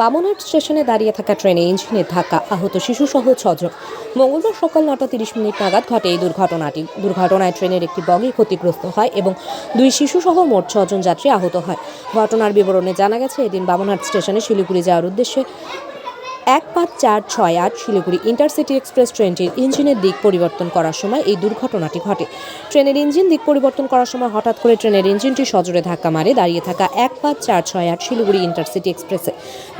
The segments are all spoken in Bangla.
বামনহাট স্টেশনে দাঁড়িয়ে থাকা ট্রেনে ইঞ্জিনের ধাক্কা, আহত শিশুসহ ছজন। মঙ্গলবার সকাল নটা তিরিশ মিনিট নাগাদ ঘটে এই দুর্ঘটনাটি। দুর্ঘটনায় ট্রেনের একটি বগি ক্ষতিগ্রস্ত হয় এবং দুই শিশুসহ মোট ছজন যাত্রী আহত হয়। ঘটনার বিবরণে জানা গেছে, এদিন বামনহাট স্টেশনে শিলিগুড়ি যাওয়ার উদ্দেশ্যে এক পাঁচ চার ছয় আট শিলিগুড়ি ইন্টারসিটি এক্সপ্রেস ট্রেনটির ইঞ্জিনের দিক পরিবর্তন করার সময় এই দুর্ঘটনাটি ঘটে। ট্রেনের ইঞ্জিন দিক পরিবর্তন করার সময় হঠাৎ করে ট্রেনের ইঞ্জিনটি সজোরে ধাক্কা মারে দাঁড়িয়ে থাকা এক পাঁচ চার ছয় আট শিলিগুড়ি ইন্টারসিটি এক্সপ্রেসে।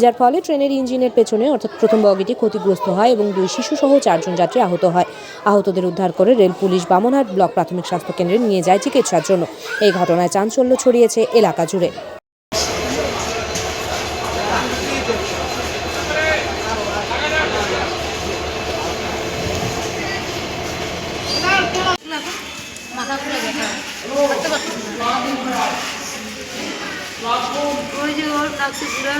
যার ফলে ট্রেনের ইঞ্জিনের পেছনে অর্থাৎ প্রথম বগিটি ক্ষতিগ্রস্ত হয় এবং দুই শিশুসহ চারজন যাত্রী আহত হয়। আহতদের উদ্ধার করে রেল পুলিশ বামনহাট ব্লক প্রাথমিক স্বাস্থ্য কেন্দ্রে নিয়ে যায় চিকিৎসার জন্য। এই ঘটনায় চাঞ্চল্য ছড়িয়েছে এলাকা জুড়ে। মাথা পুরো ব্যথা হাঁটতে পারছি না। ওই যে ওর লাগছে পুরো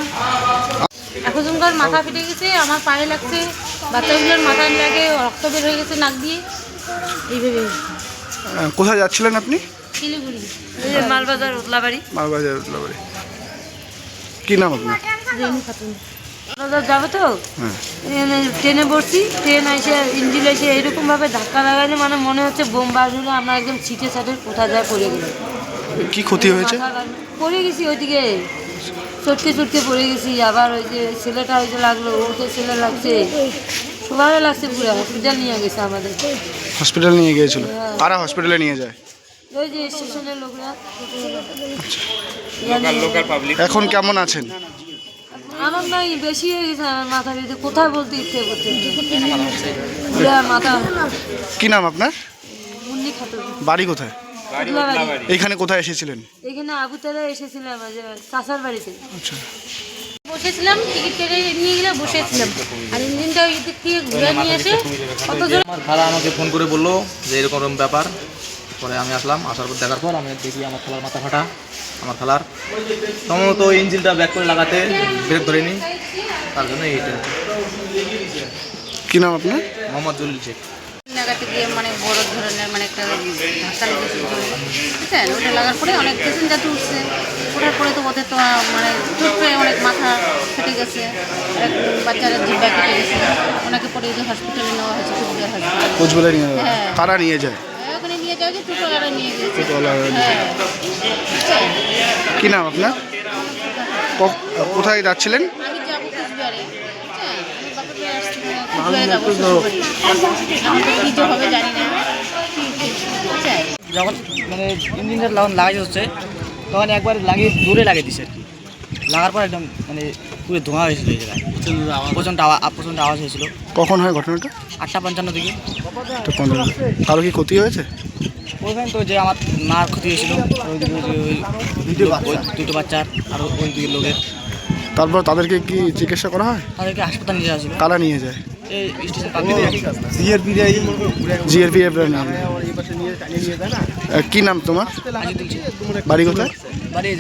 এখনকার মাথা ফেটে গেছে আমার পায়ে লাগছে বাচ্চাগুলোর মাথায় লাগে রক্ত বের হয়ে গেছে নাক দিয়ে। এইভাবে। কোথায় যাচ্ছিলেন আপনি? শিলিগুড়ি। মালবাজার উতলাবাড়ি মালবাজার উদলাবাড়ি। কী নাম আপনার? খাতুন। যাব তো? হ্যাঁ। ট্রেনে বসছি ট্রেন এসে ইঞ্জিন এসে এরকমভাবে ধাক্কা মানে মনে হচ্ছে বোম আমরা একদম ছিটে ছাটে কোথায় যায় পড়ে গেলাম কি ক্ষতি হয়েছে? পড়ে গেছি ওইদিকে। চটকে চটকে পড়ে গেছি আবার ওই যে ছেলেটা ওই যে লাগল ও তো ছেলে লাগছে। সবাই লাগছে পুরো হসপিটাল নিয়ে গেছে আমাদের। হসপিটাল নিয়ে গিয়েছিল? কারা হসপিটালে নিয়ে যায়? ওই যে স্টেশনের লোকরা। এখন কেমন আছেন? আমার নাই বেশি হয়ে গেছে আমার মাথা বেঁধে কোথায় বলতে ইচ্ছে করছে? পুরো মাথা। কি নাম আপনার? মুন্নি বাড়ি কোথায়? বাড়ি। এইখানে কোথায় এসেছিলেন? এখানে আবুতারা এসেছিলাম যে চাষার বাড়িতে। আচ্ছা। বসেছিলাম টিকিট কেটে নিয়ে গেলে বসেছিলাম। আর ইঞ্জিনটা ওই দিক থেকে ঘুরে নিয়ে এসে আমার খালা আমাকে ফোন করে বলল যে এরকম এরকম ব্যাপার। পরে আমি আসলাম আসার পর দেখার পর আমি দেখি আমার খেলার মাথা ফাটা আমার খেলার সম্ভবত ইঞ্জিনটা ব্যাক করে লাগাতে ব্রেক ধরেনি তার জন্য এইটা কি নাম আপনার? মোহাম্মদ জলিল শেখ। লাগাতে গিয়ে মানে বড় ধরনের মানে একটা ধাক্কা লেগেছে ওটা লাগার পরে অনেক প্যাসেঞ্জার উঠছে। ওঠার পরে তো ওদের তো মানে চোট পেয়ে অনেক মাথা ফেটে গেছে। বাচ্চারা জিব্বা কেটে গেছে। ওনাকে পরে যে হসপিটালে নেওয়া হয়েছে কুচবিহার হসপিটালে নিয়ে হ্যাঁ। কারা নিয়ে যায়? নিয়ে গেছে। টোটোওয়ালারা হ্যাঁ। কি নাম আপনার? কোথায় যাচ্ছিলেন? আমি যাব কুচবিহারে। ঠিক আছে? আমি বাপের বাড়ি আসছি, কুচবিহারে যাব। শ্বশুরবাড়ি। এখন তো কী যে হবে জানি না। ঠিক আছে যখন মানে ইঞ্জিনটা যখন লাগাই হচ্ছে তখন একবার লাগিয়ে দূরে লাগিয়ে দিছে। আর কি লাগার পর একদম মানে পুরো ধোঁয়া হয়েছিল এই জায়গায়। প্রচণ্ড আওয়াজ প্রচণ্ড আওয়াজ হয়েছিল। কখন হয় ঘটনাটা? আটটা পঞ্চান্ন দিকে কারও কি ক্ষতি হয়েছে? ওইখানে তো যে আমার মার ক্ষতি হয়েছিল ওই যে ওই ওই দুটো বাচ্চার আর ওই দিকে লোকের। তারপর তাদেরকে কি চিকিৎসা করা হয়? তাদেরকে হাসপাতাল নিয়ে যাওয়া কারা নিয়ে যায়? কি নাম তোমার? বাড়ি কোথায়? বাড়ি